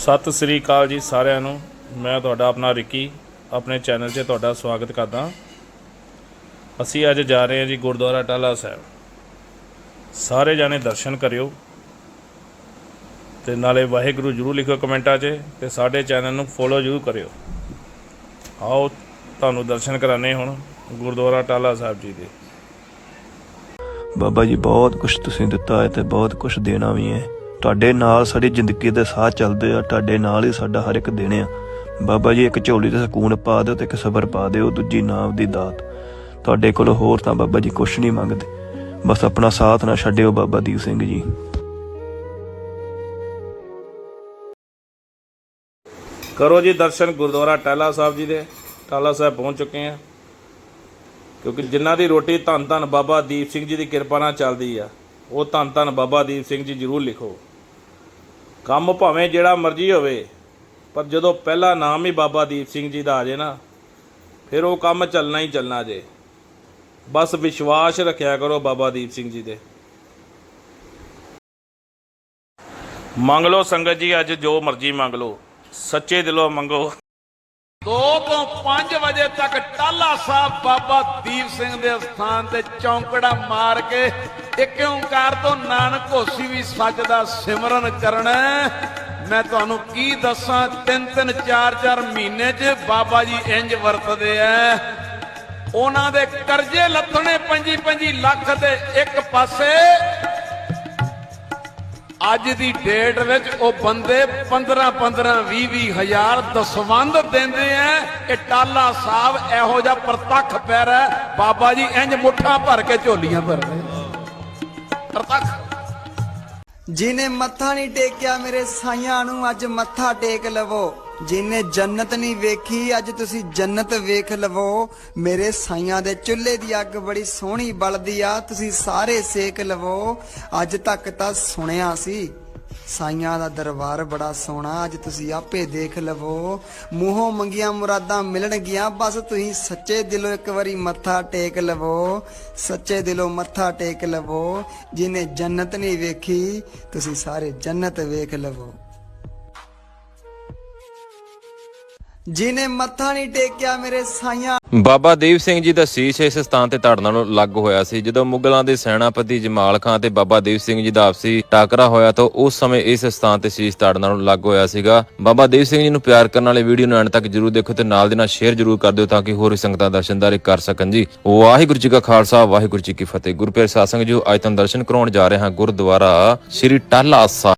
ਸਤਿ ਸ੍ਰੀ ਅਕਾਲ ਜੀ ਸਾਰਿਆਂ ਨੂੰ। ਮੈਂ ਤੁਹਾਡਾ ਆਪਣਾ ਰਿੱਕੀ, ਆਪਣੇ ਚੈਨਲ 'ਤੇ ਤੁਹਾਡਾ ਸਵਾਗਤ ਕਰਦਾ। ਅਸੀਂ ਅੱਜ ਜਾ ਰਹੇ ਹਾਂ ਜੀ ਗੁਰਦੁਆਰਾ ਟਾਲਾ ਸਾਹਿਬ। ਸਾਰੇ ਜਾਣੇ ਦਰਸ਼ਨ ਕਰਿਓ। ਤੇ ਨਾਲੇ ਵਾਹਿਗੁਰੂ ਜਰੂਰ ਲਿਖਿਓ ਕਮੈਂਟਾਂ 'ਚ ਤੇ ਸਾਡੇ ਚੈਨਲ ਨੂੰ ਫੋਲੋ ਜਰੂਰ ਕਰਿਓ। ਆਓ, ਤੁਹਾਨੂੰ ਦਰਸ਼ਨ ਕਰਾਣੇ ਹੁਣ ਗੁਰਦੁਆਰਾ ਟਾਲਾ ਸਾਹਿਬ ਜੀ ਦੇ। ਬਾਬਾ ਜੀ, ਬਹੁਤ ਕੁਝ ਤੁਸੀਂ ਦਿੱਤਾ ਹੈ ਤੇ ਬਹੁਤ ਕੁਝ ਦੇਣਾ ਵੀ ਹੈ। ਤੁਹਾਡੇ ਨਾਲ ਸਾਡੀ ਜ਼ਿੰਦਗੀ ਦੇ ਸਾਹ ਚੱਲਦੇ ਆ, ਤੁਹਾਡੇ ਨਾਲ ਹੀ ਸਾਡਾ ਹਰ ਇੱਕ ਦਿਨ ਆ। ਬਾਬਾ ਜੀ ਇੱਕ ਝੋਲੀ ਤੇ ਸਕੂਨ ਪਾ ਦਿਓ ਤੇ ਇੱਕ ਸਬਰ ਪਾ ਦਿਓ, ਦੂਜੀ ਨਾਮ ਦੀ ਦਾਤ। ਤੁਹਾਡੇ ਕੋਲ ਹੋਰ ਤਾਂ ਬਾਬਾ ਜੀ ਕੁਝ ਨਹੀਂ ਮੰਗਦੇ। ਬਸ ਆਪਣਾ ਸਾਥ ਨਾ ਛੱਡਿਓ ਬਾਬਾ ਦੀਪ ਸਿੰਘ ਜੀ। ਕਰੋ ਜੀ ਦਰਸ਼ਨ ਗੁਰਦੁਆਰਾ ਟਾਲਾ ਸਾਹਿਬ ਜੀ ਦੇ। ਟਾਲਾ ਸਾਹਿਬ ਪਹੁੰਚ ਚੁੱਕੇ ਆ। ਕਿਉਂਕਿ ਜਿਨ੍ਹਾਂ ਦੀ ਰੋਟੀ ਧੰਨ ਧੰਨ ਬਾਬਾ ਦੀਪ ਸਿੰਘ ਜੀ ਦੀ ਕਿਰਪਾ ਨਾਲ ਚੱਲਦੀ ਆ, ਉਹ ਧੰਨ ਧੰਨ ਬਾਬਾ ਦੀਪ ਸਿੰਘ ਜੀ ਜ਼ਰੂਰ ਲਿਖੋ। ਕੰਮ ਭਾਵੇਂ ਜਿਹੜਾ ਮਰਜ਼ੀ ਹੋਵੇ, ਪਰ ਜਦੋਂ ਪਹਿਲਾ ਨਾਮ ਹੀ ਬਾਬਾ ਦੀਪ ਸਿੰਘ ਜੀ ਦਾ ਆ ਜੇ ਨਾ, ਫਿਰ ਉਹ ਕੰਮ ਚੱਲਣਾ ਹੀ ਚੱਲਣਾ ਜੇ। ਬਸ ਵਿਸ਼ਵਾਸ ਰੱਖਿਆ ਕਰੋ ਬਾਬਾ ਦੀਪ ਸਿੰਘ ਜੀ ਦੇ। ਮੰਗ ਲਓ ਸੰਗਤ ਜੀ, ਅੱਜ ਜੋ ਮਰਜ਼ੀ ਮੰਗ ਲਓ, ਸੱਚੇ ਦਿਲੋਂ ਮੰਗੋ। 2 ਤੋਂ 5 ਵਜੇ ਤੱਕ ਟਾਲਾ ਸਾਹਿਬ ਬਾਬਾ ਦੀਪ ਸਿੰਘ ਦੇ ਸਥਾਨ ਤੇ ਚੌਂਕੜਾ ਮਾਰ ਕੇ ਇੱਕ ਓੰਕਾਰ ਤੋਂ ਨਾਨਕ ਹੋਸੀ ਵੀ ਸੱਚ ਦਾ ਸਿਮਰਨ ਕਰਨਾ ਮੈਂ ਤੁਹਾਨੂੰ ਕੀ ਦੱਸਾਂ? ਤਿੰਨ ਤਿੰਨ, ਚਾਰ ਚਾਰ ਮਹੀਨੇ 'ਚ ਬਾਬਾ ਜੀ ਇੰਜ ਵਰਤਦੇ ਐ। ਉਹਨਾਂ ਦੇ ਕਰਜ਼ੇ ਲੱਥਣੇ 25 25 ਲੱਖ ਦੇ ਇੱਕ ਪਾਸੇ। ਅੱਜ ਦੀ ਡੇਟ ਵਿੱਚ ਉਹ ਬੰਦੇ 15 15 20 20 ਹਜ਼ਾਰ ਦਸਵੰਦ ਦਿੰਦੇ ਐ। ਇਹ ਟਾਲਾ ਸਾਹਿਬ ਇਹੋ ਜਿਹਾ ਪ੍ਰਤੱਖ ਪੈਰ ਹੈ ਬਾਬਾ ਜੀ ਇੰਜ ਮੁੱਠਾਂ ਭਰ ਕੇ ਝੋਲੀਆਂ ਭਰਦੇ ਪ੍ਰਤੱਖ। ਜਿਨੇ ਮੱਥਾ ਨਹੀਂ ਟੇਕਿਆ ਮੇਰੇ ਸਾਈਆਂ ਨੂੰ, ਅੱਜ ਮੱਥਾ ਟੇਕ ਲਵੋ। ਜਿਨੇ ਜੰਨਤ ਨਹੀਂ ਵੇਖੀ, ਅੱਜ ਤੁਸੀਂ ਜੰਨਤ ਵੇਖ ਲਵੋ। ਮੇਰੇ ਸਾਈਆਂ ਦੇ ਚੁੱਲ੍ਹੇ ਦੀ ਅੱਗ ਬੜੀ ਸੋਹਣੀ ਬਲਦੀ ਆ, ਤੁਸੀਂ ਸਾਰੇ ਸੇਕ ਲਵੋ। ਅੱਜ ਤੱਕ ਤਾਂ ਸੁਣਿਆ ਸੀ। ਸਾਈਆਂ ਦਾ ਦਰਬਾਰ ਬੜਾ ਸੋਹਣਾ, ਅੱਜ ਤੁਸੀਂ ਆਪੇ ਦੇਖ ਲਵੋ। ਮੂੰਹੋਂ ਮੰਗੀਆਂ ਮੁਰਾਦਾਂ ਮਿਲਣਗੀਆਂ, ਬਸ ਤੁਸੀਂ ਸੱਚੇ ਦਿਲੋਂ ਇੱਕ ਵਾਰੀ ਮੱਥਾ ਟੇਕ ਲਵੋ। ਸੱਚੇ ਦਿਲੋਂ ਮੱਥਾ ਟੇਕ ਲਵੋ, ਜਿਨੇ ਜੰਨਤ ਨਹੀਂ ਵੇਖੀ, ਤੁਸੀਂ ਸਾਰੇ ਜੰਨਤ ਵੇਖ ਲਵੋ। ਜਿਨੇ ਮੱਥਾ ਨਹੀਂ ਟੇਕਿਆ ਮੇਰੇ ਸਾਈਆਂ। ਬਾਬਾ ਦੀਪ ਸਿੰਘ ਜੀ ਦਾ ਸੀਸ ਇਸ ਸਥਾਨ ਤੇ ਧੜ ਨਾਲੋਂ ਲੱਗ ਹੋਇਆ ਸੀ। ਜਦੋਂ ਮੁਗਲਾਂ ਦੇ ਸੈਨਾਪਤੀ ਜਮਾਲ ਖਾਨ ਤੇ ਬਾਬਾ ਦੀਪ ਸਿੰਘ ਜੀ ਦਾ ਆਪਸੀ ਟਾਕਰਾ ਹੋਇਆ ਤਾਂ ਉਸ ਸਮੇਂ ਇਸ ਸਥਾਨ ਤੇ ਸੀਸ ਧੜ ਨਾਲੋਂ ਲੱਗ ਹੋਇਆ ਸੀਗਾ। ਬਾਬਾ ਦੀਪ ਸਿੰਘ ਜੀ ਨੂੰ ਪਿਆਰ ਕਰਨ ਵਾਲੇ ਵੀਡੀਓ ਨੂੰ ਐਂਡ ਤੱਕ ਜਰੂਰ ਦੇਖੋ ਤੇ ਨਾਲ ਦੇ ਨਾਲ ਸ਼ੇਅਰ ਜਰੂਰ ਕਰ ਦਿਓ ਤਾਂ ਕਿ ਹੋਰ ਵੀ ਸੰਗਤਾਂ ਦਰਸ਼ਨਦਾਰੀ ਕਰ ਸਕਣ ਜੀ। ਵਾਹਿਗੁਰੂ ਜੀ ਕਾ ਖਾਲਸਾ, ਵਾਹਿਗੁਰੂ ਜੀ ਕੀ ਫਤਿਹ। ਗੁਰਪ੍ਰੀਤ ਸਾਧ ਸੰਗਤ ਜੀ ਅੱਜ ਤੁਹਾਨੂੰ ਦਰਸ਼ਨ ਕਰਾਉਣ ਜਾ ਰਹੇ ਹਾਂ, ਗੁਰਦੁਆਰਾ ਸ੍ਰੀ ਟਾਲਾ ਸਾਹਿਬ।